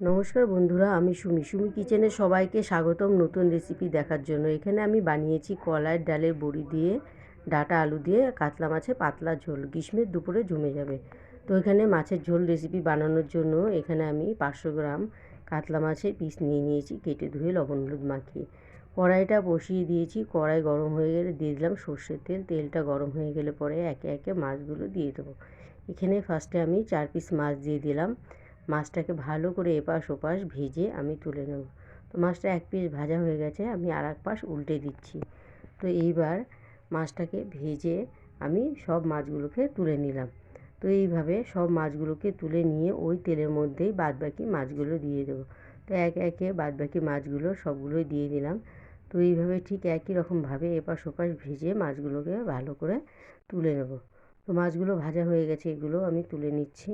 নমস্কার বন্ধুরা, আমি সুমি। সুমি কিচেনে সবাইকে স্বাগতম নতুন রেসিপি দেখার জন্য। এখানে আমি বানিয়েছি কলাইয়ের ডালের বড়ি দিয়ে, ডাটা আলু দিয়ে, কাতলা মাছের পাতলা ঝোল। গ্রীষ্মের দুপুরে জমে যাবে। তো এখানে মাছের ঝোল রেসিপি বানানোর জন্য এখানে আমি পাঁচশো গ্রাম কাতলা মাছের পিস নিয়ে নিয়েছি, কেটে ধুয়ে লবণ হলুদ মাখিয়ে। কড়াইটা বসিয়ে দিয়েছি। কড়াই গরম হয়ে গেলে দিয়ে দিলাম সর্ষের তেল। তেলটা গরম হয়ে গেলে পরে একে একে মাছগুলো দিয়ে দেবো। এখানে ফার্স্টে আমি চার পিস মাছ দিয়ে দিলাম। মাছটাকে ভালো করে এপাশ ওপাশ ভেজে আমি তুলে নেব। তো মাছটা এক পিস ভাজা হয়ে গেছে, আমি আর এক পাশ উল্টে দিচ্ছি। তো এইবার মাছটাকে ভেজে আমি সব মাছগুলোকে তুলে নিলাম। তো এইভাবে সব মাছগুলোকে তুলে নিয়ে ওই তেলের মধ্যেই বাদবাকি মাছগুলো দিয়ে দেবো। তো একে একে বাদবাকি মাছগুলো সবগুলোই দিয়ে দিলাম। তো এইভাবে ঠিক একই রকমভাবে এপাশ ওপাশ ভেজে মাছগুলোকে ভালো করে তুলে নেব। তো মাছগুলো ভাজা হয়ে গেছে, এগুলো আমি তুলে নিচ্ছি।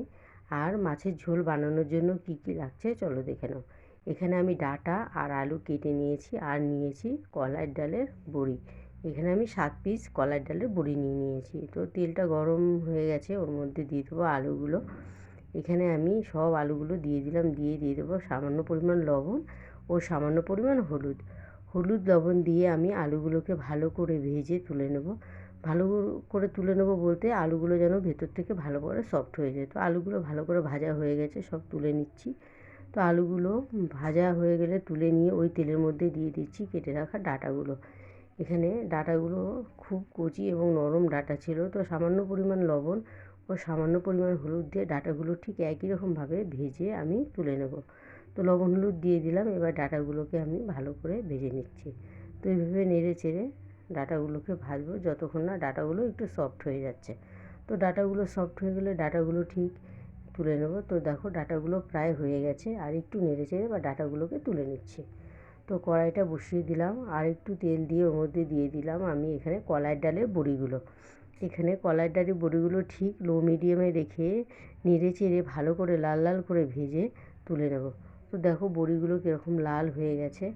আর মাছের ঝোল বানানোর জন্য কি কি লাগছে চলো দেখে নাও। এখানে আমি ডাটা আর আলু কেটে নিয়েছি আর নিয়েছি কলার ডালের বড়ি। এখানে আমি সাত পিস কলার ডালের বড়ি নিয়ে নিয়েছি। তো তেলটা গরম হয়ে গেছে, ওর মধ্যে দিয়ে দেবো আলুগুলো। এখানে আমি সব আলুগুলো দিয়ে দিলাম, দিয়ে দিয়ে দেবো সামান্য পরিমাণ লবণ ও সামান্য পরিমাণ হলুদ। হলুদ লবণ দিয়ে আমি আলুগুলোকে ভালো করে ভেজে তুলে নেব। ভালো করে তুলে নেব বলতে আলুগুলো যেন ভেতর থেকে ভালো করে সফট হয়ে যায়। তো আলুগুলো ভালো করে ভাজা হয়ে গেছে, সব তুলে নিচ্ছি। তো আলুগুলো ভাজা হয়ে গেলে তুলে নিয়ে ওই তেলের মধ্যে দিয়ে দিচ্ছি কেটে রাখা ডাটাগুলো। এখানে ডাটাগুলো খুব কচি এবং নরম ডাটা ছিল, তো সামান্য পরিমাণ লবণ ও সামান্য পরিমাণ হলুদ দিয়ে ডাটাগুলো ঠিক একই রকমভাবে ভেজে আমি তুলে নেব। তো লবণ হলুদ দিয়ে দিলাম, এবার ডাটাগুলোকে আমি ভালো করে ভেজে নিচ্ছি। তো এইভাবে নেড়ে চেড়ে ডাটাগুলোকে ভাজবো, যতক্ষণ না ডাটাগুলো একটু সফট হয়ে যাচ্ছে। তো ডাটাগুলো সফট হয়ে গেলে ডাটাগুলো ঠিক তুলে নেব। তো দেখো ডাটাগুলো প্রায় হয়ে গেছে, আর একটু নেড়ে চেড়ে বা ডাটাগুলোকে তুলে নিচ্ছি। তো কড়াইটা বসিয়ে দিলাম, আর একটু তেল দিয়ে ওর মধ্যে দিয়ে দিলাম আমি এখানে কলাইয়ের ডালের বড়িগুলো। এখানে কলাইয়ের ডালের বড়িগুলো ঠিক লো মিডিয়ামে রেখে নেড়ে চেড়ে ভালো করে লাল লাল করে ভেজে তুলে নেব। তো দেখো বড়িগুলো কীরকম লাল হয়ে গেছে।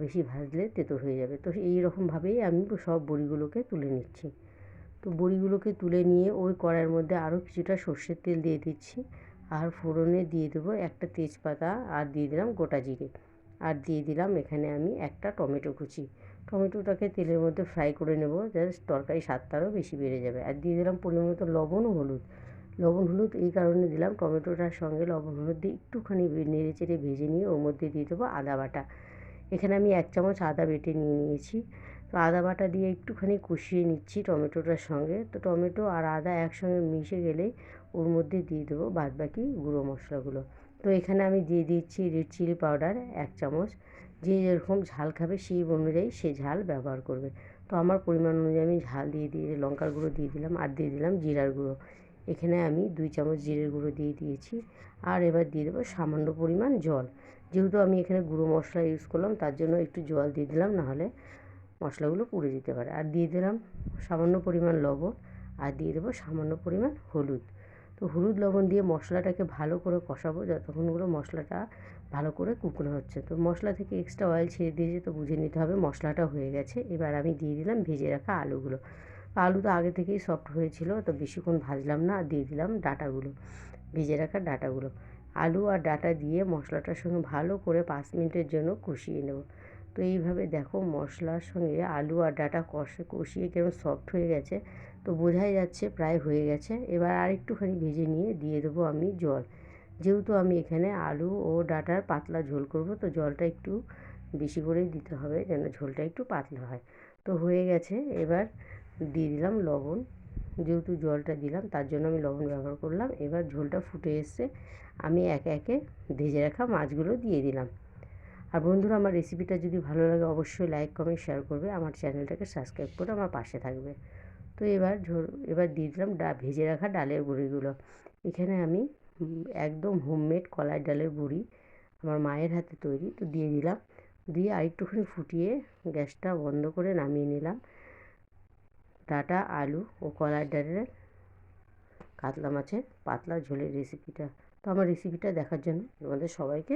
বেশি ভাজলে তেতো হয়ে যাবে। তো এই রকমভাবেই আমি সব বড়িগুলোকে তুলে নিচ্ছি। তো বড়িগুলোকে তুলে নিয়ে ওই কড়াইয়ের মধ্যে আরও কিছুটা সর্ষের তেল দিয়ে দিচ্ছি। আর ফোড়নে দিয়ে দেবো একটা তেজপাতা আর দিয়ে দিলাম গোটা জিরে। আর দিয়ে দিলাম এখানে আমি একটা টমেটো কুচি। টমেটোটাকে তেলের মধ্যে ফ্রাই করে নেব যাতে তরকারি স্বাদটা আরও বেশি বেড়ে যাবে। আর দিয়ে দিলাম পরিমাণ মতো লবণ ও হলুদ। লবণ হলুদ এই কারণে দিলাম, টমেটোটার সঙ্গে লবণ হলুদ দিয়ে একটুখানি নেড়ে চেড়ে ভেজে নিয়ে ওর মধ্যে দিয়ে দেবো আদা বাটা। এখানে আমি এক চামচ আদা বেটে নিয়ে নিয়েছি। তো আদা বাটা দিয়ে একটুখানি কষিয়ে নিচ্ছি টমেটোটার সঙ্গে। তো টমেটো আর আদা একসঙ্গে মিশে গেলেই ওর মধ্যে দিয়ে দেবো বাদবাকি গুঁড়ো মশলাগুলো। তো এখানে আমি দিয়ে দিচ্ছি রেড চিলি পাউডার এক চামচ। যে যেরকম ঝাল খাবে সেই অনুযায়ী সে ঝাল ব্যবহার করবে। তো আমার পরিমাণ অনুযায়ী আমি ঝাল দিয়ে দিয়ে লঙ্কার গুঁড়ো দিয়ে দিলাম আর দিয়ে দিলাম জিরার গুঁড়ো। এখানে আমি দুই চামচ জিরের গুঁড়ো দিয়ে দিয়েছি। আর এবার দিয়ে দেবো সামান্য পরিমাণ জল। যেহেতু আমি এখানে গুঁড়ো মশলা ইউজ করলাম, তার জন্য একটু জল দিয়ে দিলাম, নাহলে মশলাগুলো পুড়ে যেতে পারে। আর দিয়ে দিলাম সামান্য পরিমাণ লবণ, আর দিয়ে দেবো সামান্য পরিমাণ হলুদ। তো হলুদ লবণ দিয়ে মশলাটাকে ভালো করে কষাবো যতক্ষণগুলো মশলাটা ভালো করে কুকনো হচ্ছে। তো মশলা থেকে এক্সট্রা অয়েল ছেড়ে দিয়েছে, তো বুঝে নিতে হবে মশলাটা হয়ে গেছে। এবার আমি দিয়ে দিলাম ভেজে রাখা আলুগুলো। আলু তো আগে থেকেই সফট হয়েছিল, তো বেশিক্ষণ ভাজলাম না আর দিয়ে দিলাম ডাটাগুলো, ভেজে রাখা ডাটাগুলো। আলু আর ডাটা দিয়ে মশলাটার সঙ্গে ভালো করে পাঁচ মিনিটের জন্য কষিয়ে নেব। তো এইভাবে দেখো মশলার সঙ্গে আলু আর ডাটা কষে, কষিয়ে কেমন সফট হয়ে গেছে। তো বোঝাই যাচ্ছে প্রায় হয়ে গেছে। এবার আর একটুখানি ভেজে নিয়ে দিয়ে দেবো আমি জল। যেহেতু আমি এখানে আলু ও ডাটার পাতলা ঝোল করব, তো জলটা একটু বেশি করেই দিতে হবে যেন ঝোলটা একটু পাতলা হয়। তো হয়ে গেছে। এবার দিয়ে দিলাম লবণ। যেহেতু জলটা দিলাম, তার জন্য আমি লবণ ব্যবহার করলাম। এবার ঝোলটা ফুটে এসছে। আমি একে একে ভেজে রাখা মাছগুলো দিয়ে দিলাম। আর বন্ধুরা, আমার রেসিপিটা যদি ভালো লাগে, অবশ্যই লাইক, কমেন্ট, শেয়ার করবে। আমার চ্যানেলটাকে সাবস্ক্রাইব করে আমার পাশে থাকবে। তো এবার ঝোল, এবার দিয়ে দিলাম ডা, ভেজে রাখা ডালের গুঁড়িগুলো। এখানে আমি একদম হোমমেড কলাই ডালের গুঁড়ি আমার মায়ের হাতে তৈরি। তো দিয়ে দিলাম। দিয়ে আরেকটুখানি ফুটিয়ে গ্যাসটা বন্ধ করে নামিয়ে নিলাম। ডাটা আলু ও কলার ডালের কাতলা মাছের পাতলা ঝোলের রেসিপিটা তো আমার রেসিপিটা দেখার জন্য তোমাদের সবাইকে